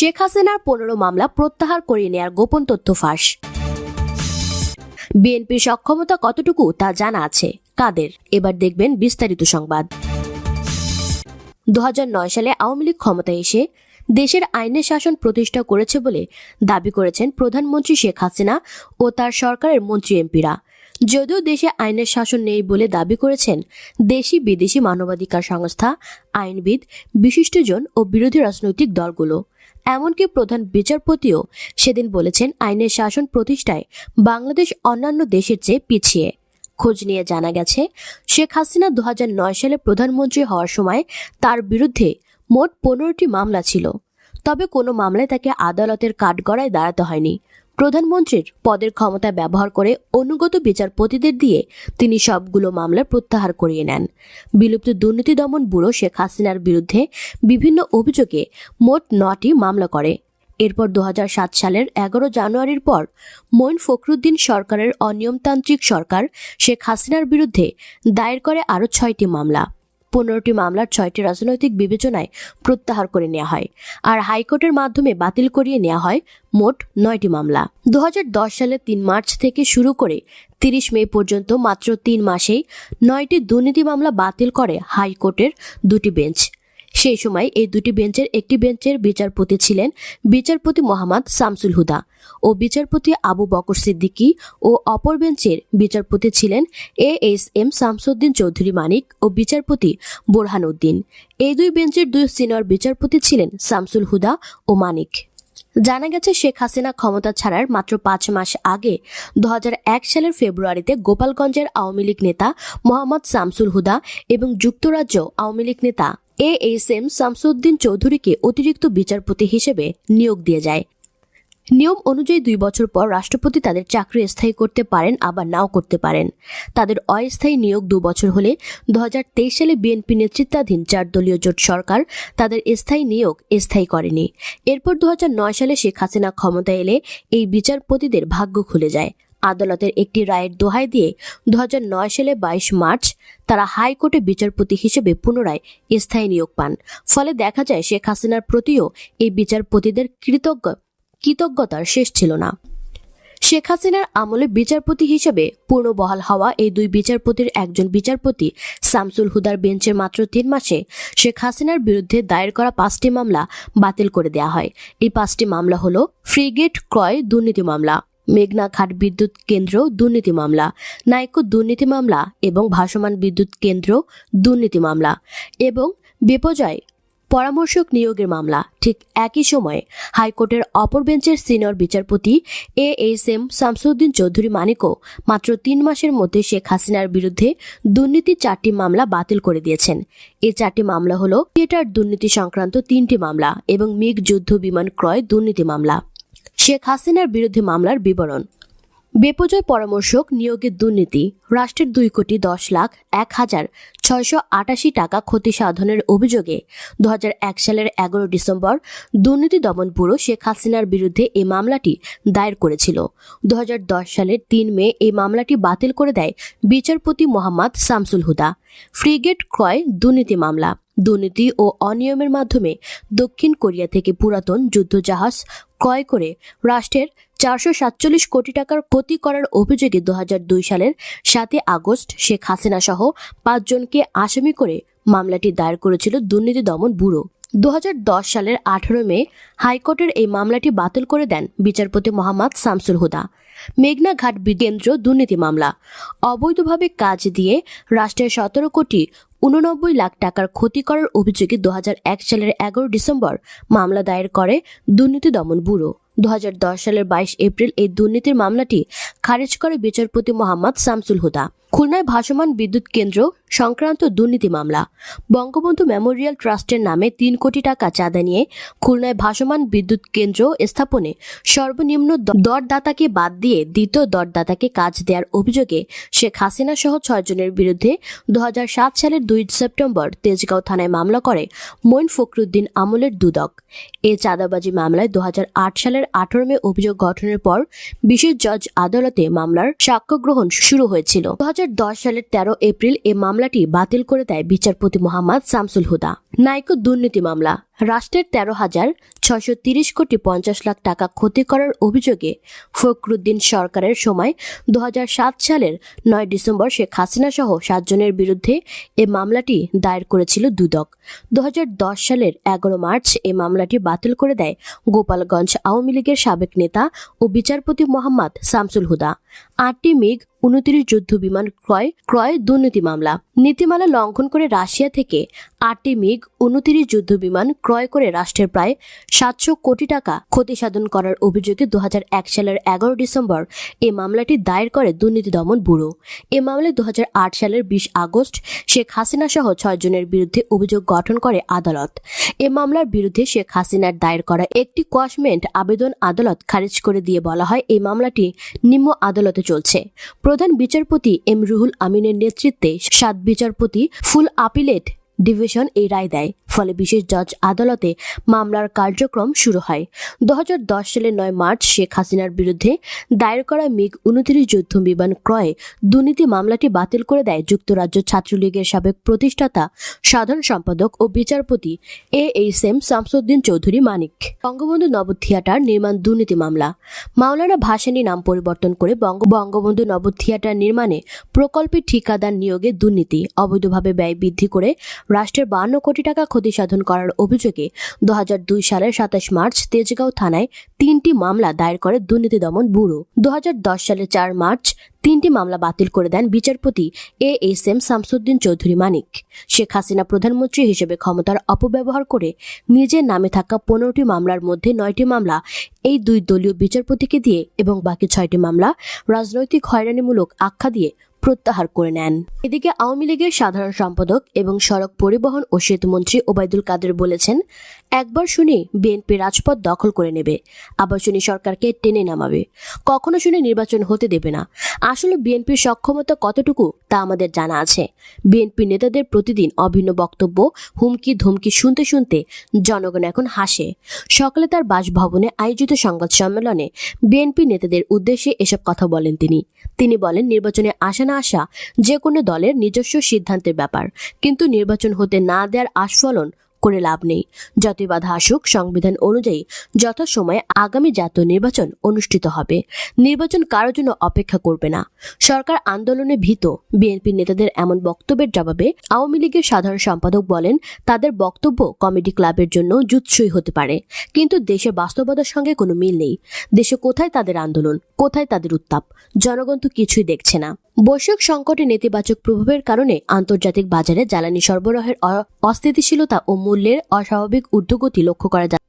শেখ হাসিনার পনেরো মামলা প্রত্যাহার করে নেয়ার গোপন তথ্য ফাঁস। বিএনপির সক্ষমতা কতটুকু তা জানা আছে। কাদের? এবার দেখবেন বিস্তারিত সংবাদ। দু হাজার নয় সালে আওয়ামী লীগ ক্ষমতায় এসে দেশের আইনের শাসন প্রতিষ্ঠা করেছে বলে দাবি করেছেন প্রধানমন্ত্রী শেখ হাসিনা ও তার সরকারের মন্ত্রী এমপিরা। যদিও দেশে আইনের শাসন নেই বলে দাবি করেছেন দেশি বিদেশি মানবাধিকার সংস্থা, আইনবিদ, বিশিষ্টজন ও বিরোধী রাজনৈতিক দলগুলো। এমনকি প্রধান বিচারপতিও সেদিন বলেছেন আইনের শাসন প্রতিষ্ঠায় বাংলাদেশ অন্যান্য দেশের চেয়ে পিছিয়ে। খোঁজ নিয়ে জানা গেছে, শেখ হাসিনা দু হাজার নয় সালে প্রধানমন্ত্রী হওয়ার সময় তার বিরুদ্ধে মোট পনেরোটি মামলা ছিল। তবে কোনো মামলায় তাকে আদালতের কাঠগড়ায় দাঁড়াতে হয়নি। প্রধানমন্ত্রীর পদের ক্ষমতা ব্যবহার করে অনুগত বিচারপতিদের দিয়ে তিনি সবগুলো মামলা প্রত্যাহার করিয়ে নেন। বিলুপ্ত দুর্নীতি দমন ব্যুরো শেখ হাসিনার বিরুদ্ধে বিভিন্ন অভিযোগে মোট নটি মামলা করে। এরপর দু হাজার সাত সালের এগারো জানুয়ারির পর মঈন ফখরুদ্দিন সরকারের অনিয়মতান্ত্রিক সরকার শেখ হাসিনার বিরুদ্ধে দায়ের করে আরও ছয়টি মামলা। পনেরোটি মামলার ছয়টি রাজনৈতিক বিবেচনায় প্রত্যাহার করে নেওয়া হয় আর হাইকোর্টের মাধ্যমে বাতিল করিয়ে নেওয়া হয় মোট নয়টি মামলা। দু সালের তিন মার্চ থেকে শুরু করে তিরিশ মে পর্যন্ত মাত্র তিন মাসেই নয়টি দুর্নীতি মামলা বাতিল করে হাইকোর্টের দুটি বেঞ্চ। সেই সময় এই দুটি বেঞ্চের একটি বেঞ্চের বিচারপতি ছিলেন বিচারপতি মোহাম্মদ শামসুল হুদা ও বিচারপতি আবু বকর সিদ্দিকী ও অপর বেঞ্চের বিচারপতি ছিলেন A S M Shamsuddin Chowdhury Manik ও বিচারপতি বোরহান উদ্দিন। এই দুই বেঞ্চের দুই সিনিয়র বিচারপতি ছিলেন শামসুল হুদা ও মানিক। জানা গেছে, শেখ হাসিনা ক্ষমতা ছাড়ার মাত্র পাঁচ মাস আগে দু হাজার এক সালের ফেব্রুয়ারিতে গোপালগঞ্জের আওয়ামী লীগ নেতা মোহাম্মদ শামসুল হুদা এবং যুক্তরাজ্য আওয়ামী লীগ নেতা এ এস এম শামসুদ্দিন চৌধুরীকে অতিরিক্ত বিচারপতি হিসেবে নিয়োগ দিয়ে যায়। নিয়ম অনুযায়ী দুই বছর পর রাষ্ট্রপতি তাদের চাকরি স্থায়ী করতে পারেন, আবার নাও করতে পারেন। তাদের অস্থায়ী নিয়োগ দু বছর হলে দু হাজার তেইশ সালে বিএনপি নেতৃত্বাধীন চার দলীয় জোট সরকার তাদের স্থায়ী নিয়োগ স্থায়ী করেনি। এরপর দু হাজার নয় সালে শেখ হাসিনা ক্ষমতা এলে এই বিচারপতিদের ভাগ্য খুলে যায়। আদালতের একটি রায়ের দোহাই দিয়ে দু হাজার নয় সালে বাইশ মার্চ তারা হাইকোর্টে বিচারপতি হিসেবে পুনরায় স্থায়ী নিয়োগ পান। ফলে দেখা যায় শেখ হাসিনার প্রতিও এই বিচারপতিদের কৃতজ্ঞ, কৃতজ্ঞতার শেষ ছিল না। শেখ হাসিনার আমলে বিচারপতি হিসেবে পূর্ণ বহাল হওয়া এই দুই বিচারপতির একজন বিচারপতি শামসুল হুদার বেঞ্চের মাত্র তিন মাসে শেখ হাসিনার বিরুদ্ধে দায়ের করা পাঁচটি মামলা বাতিল করে দেওয়া হয়। এই পাঁচটি মামলা হল ফ্রিগেট ক্রয় দুর্নীতি মামলা। মেঘনা ঘাট বিদ্যুৎ কেন্দ্র, দুর্নীতি মামলা। নাইকো দুর্নীতি মামলা এবং ভাসমান বিদ্যুৎ কেন্দ্র, দুর্নীতি মামলা এবং বিপর্যয় পরামর্শক নিয়োগের মামলা। ঠিক একই সময়ে হাইকোর্টের অপর বেঞ্চের সিনিয়র বিচারপতি A S M Shamsuddin Chowdhury মানিকও মাত্র তিন মাসের মধ্যে শেখ হাসিনার বিরুদ্ধে দুর্নীতি চারটি মামলা বাতিল করে দিয়েছেন। এই চারটি মামলা হল থিয়েটার দুর্নীতি সংক্রান্ত তিনটি মামলা এবং মিগ যুদ্ধ বিমান ক্রয় দুর্নীতি মামলা। শেখ হাসিনার বিরুদ্ধে মামলার বিবরণ। বেপজয় পরামর্শক নিয়োগের দুর্নীতি। রাষ্ট্রের দুই কোটি দশ লাখ এক হাজার ছয়শো আটাশি টাকা ক্ষতি সাধনের অভিযোগে দু এক সালের এগারো ডিসেম্বর দুর্নীতি দমন ব্যুরো শেখ হাসিনার বিরুদ্ধে এই মামলাটি দায়ের করেছিল। দু হাজার দশ সালের তিন মে এই মামলাটি বাতিল করে দেয় বিচারপতি মোহাম্মদ শামসুল হুদা। ফ্রিগেট ক্রয় দুর্নীতি মামলা। দুর্নীতি ও অনিয়মের মাধ্যমে দক্ষিণ কোরিয়া থেকে পুরাতন যুদ্ধজাহাজ ক্রয় করে রাষ্ট্রের চারশো সাতচল্লিশ কোটি টাকার ক্ষতি করার অভিযোগে দু হাজার দুই সালের সাতই আগস্ট শেখ হাসিনা সহ পাঁচজনকে আসামি করে মামলাটি দায়ের করেছিল দুর্নীতি দমন ব্যুরো। দু সালের আঠারো মে হাইকোর্টের এই মামলাটি বাতিল করে দেন বিচারপতি মোহাম্মদ শামসুল হুদা। মেঘনা ঘাট কেন্দ্র দুর্নীতি মামলা। অবৈধভাবে কাজ দিয়ে রাষ্ট্রের সতেরো কোটি উননব্বই লাখ টাকার ক্ষতি করার অভিযোগে দু হাজার এক সালের এগারো ডিসেম্বর মামলা দায়ের করে দুর্নীতি দমন ব্যুরো। দু হাজার দশ সালের বাইশ এপ্রিল এই দুর্নীতির মামলাটি খারিজ করে বিচারপতি মোহাম্মদ শামসুল হুদা। খুলনায় ভাসমান বিদ্যুৎ কেন্দ্র সংক্রান্ত দুর্নীতি মামলা। বঙ্গবন্ধু মেমোরিয়াল ট্রাস্টের নামে তিন কোটি টাকা চাঁদা নিয়ে খুলনায় ভাসমান বিদ্যুৎ কেন্দ্র স্থাপনে সর্বনিম্ন দরদাতাকে বাদ দিয়ে দ্বিতীয় দরদাতাকে কাজ দেওয়ার অভিযোগে শেখ হাসিনা সহ ছয়জনের বিরুদ্ধে দু হাজার সাত সালের দুই সেপ্টেম্বর তেজগাঁও থানায় মামলা করে মঈন ফখরুদ্দিন আমলের দুদক। এ চাঁদাবাজি মামলায় দু হাজার আট সালের আঠারো মে অভিযোগ গঠনের পর বিশেষ জজ আদালতে মামলার সাক্ষ্য গ্রহণ শুরু হয়েছিল। দু হাজার দশ সালের তেরো এপ্রিল এ মামলাটি বাতিল করে দেয় বিচারপতি মোহাম্মদ শামসুল হুদা। নাইকো দুর্নীতি মামলা। রাষ্ট্রের তেরো হাজার ছয়শো তিরিশ কোটি পঞ্চাশ লাখ টাকা ক্ষতি করার অভিযোগে ফখরুদ্দিন সরকারের সময় দু সাত সালের নয় ডিসেম্বর শেখ হাসিনা সহ সাতজনের বিরুদ্ধে এ মামলাটি দায়ের করেছিল দুদক। দু হাজার দশ সালের এগারো মার্চ এ মামলাটি বাতিল করে দেয় গোপালগঞ্জ আওয়ামী লীগের সাবেক নেতা ও বিচারপতি মোহাম্মদ শামসুল হুদা। আটটি মেঘ উনত্রিশ যুদ্ধ বিমান ক্রয় ক্রয় দুর্নীতি মামলা। নীতিমালা লঙ্ঘন করে রাশিয়া থেকে আটটি মিগ উনত্রিশ যুদ্ধ বিমান ক্রয় করে রাষ্ট্রের প্রায় সাতশো কোটি টাকা ক্ষতি সাধন করার অভিযোগে দু হাজার এক সালের এগারো ডিসেম্বর এ মামলাটি দায়ের করে দুর্নীতি দমন ব্যুরো। এ মামলায় দু হাজার আট সালের বিশ আগস্ট শেখ হাসিনা সহ ছয়জনের বিরুদ্ধে অভিযোগ গঠন করে আদালত। এ মামলার বিরুদ্ধে শেখ হাসিনার দায়ের করা একটি কোয়াশমেন্ট আবেদন আদালত খারিজ করে দিয়ে বলা হয় এই মামলাটি নিম্ন আদালতে চলছে। প্রধান বিচারপতি এম রুহুল আমিনের নেতৃত্বে সাত বিচারপতি ফুল আপিলেট ডিভিশন এই রায় দেয়। ফলে বিশেষ জজ আদালতে মামলার কার্যক্রম শুরু হয়। দু হাজার দশ সালের নয় মার্চ শেখ হাসিনার বিরুদ্ধে দায়ের করা মিগ উনত্রিশ যুদ্ধ বিমান ক্রয়ে দুর্নীতি মামলাটি বাতিল করে দেয় যুক্তরাজ্য ছাত্রলীগের সাবেক প্রতিষ্ঠাতা, সাধারণ সম্পাদক ও বিচারপতি A H M Shamsuddin Chowdhury Manik. Bangabandhu Naba theatre নির্মাণ দুর্নীতি মামলা। মাওলানা ভাসানী নাম পরিবর্তন করে বঙ্গ বঙ্গবন্ধু নব থিয়েটার নির্মাণে প্রকল্পের ঠিকাদার নিয়োগে দুর্নীতি, অবৈধভাবে ব্যয় বৃদ্ধি করে রাষ্ট্রের বান্ন কোটি টাকা ক্ষতি সাধন করার অভিযোগে দু হাজার দুই সালের সাতাশ মার্চ তেজগাঁও থানায় তিনটি মামলা দায়ের করে দুর্নীতি দমন ব্যুরো। দু সালের চার মার্চ তিনটি মামলা বাতিল করে দেন বিচারপতি A S M Shamsuddin Chowdhury Manik. Sheikh Hasina প্রধানমন্ত্রী হিসেবে ক্ষমতার অপব্যবহার করে নিজের নামে থাকা পনেরোটি মামলার মধ্যে নয়টি মামলা এই দুই দলীয় বিচারপতিকে দিয়ে এবং বাকি ছয়টি মামলা রাজনৈতিক হয়রানিমূলক আখ্যা দিয়ে প্রত্যাহার করে নেন। এদিকে আওয়ামী লীগের সাধারণ সম্পাদক এবং সড়ক পরিবহন ও সেতুমন্ত্রী ওবায়দুল কাদের বলেছেন, একবার শুনি বিএনপি রাজপথ দখল করে নেবে, আবার শুনি সরকারকে টেনে নামাবে। কখনো শুনে নির্বাচন হতে দেবে না। আসলে বিএনপির সক্ষমতা কতটুকু তা আমাদের জানা আছে। বিএনপি নেতাদের প্রতিদিন অভিন্ন বক্তব্য, হুমকি ধমকি শুনতে শুনতে জনগণ এখন হাসে। সকালে তার বাসভবনে আয়োজিত সংবাদ সম্মেলনে বিএনপি নেতাদের উদ্দেশ্যে এসব কথা বলেন তিনি। তিনি বলেন, নির্বাচনে আসা না আসা যে কোনো দলের নিজস্ব সিদ্ধান্তের ব্যাপার। কিন্তু নির্বাচন হতে না দেওয়ার আস্ফলন করে লাভ নেই। যতই বাধা আসুক, সংবিধান অনুযায়ী যথাসময়ে আগামী জাতীয় নির্বাচন অনুষ্ঠিত হবে। নির্বাচন কারোর জন্য অপেক্ষা করবে না। সরকার আন্দোলনে ভীত। বিএনপি নেতাদের এমন বক্তব্যের জবাবে আওয়ামী লীগের সাধারণ সম্পাদক বলেন, তাদের বক্তব্য কমেডি ক্লাবের জন্য জুৎসই হতে পারে। কিন্তু দেশের বাস্তবতার সঙ্গে কোনো মিল নেই। দেশে কোথায় তাদের আন্দোলন? কোথায় তাদের উত্তাপ? জনগণ তো কিছুই দেখছে না। বৈশ্বিক সংকটে নেতিবাচক প্রভাবের কারণে আন্তর্জাতিক বাজারে জ্বালানি সরবরাহের অস্থিতিশীলতা ও মূল্যের অস্বাভাবিক ঊর্ধ্বগতি লক্ষ্য করা যাচ্ছে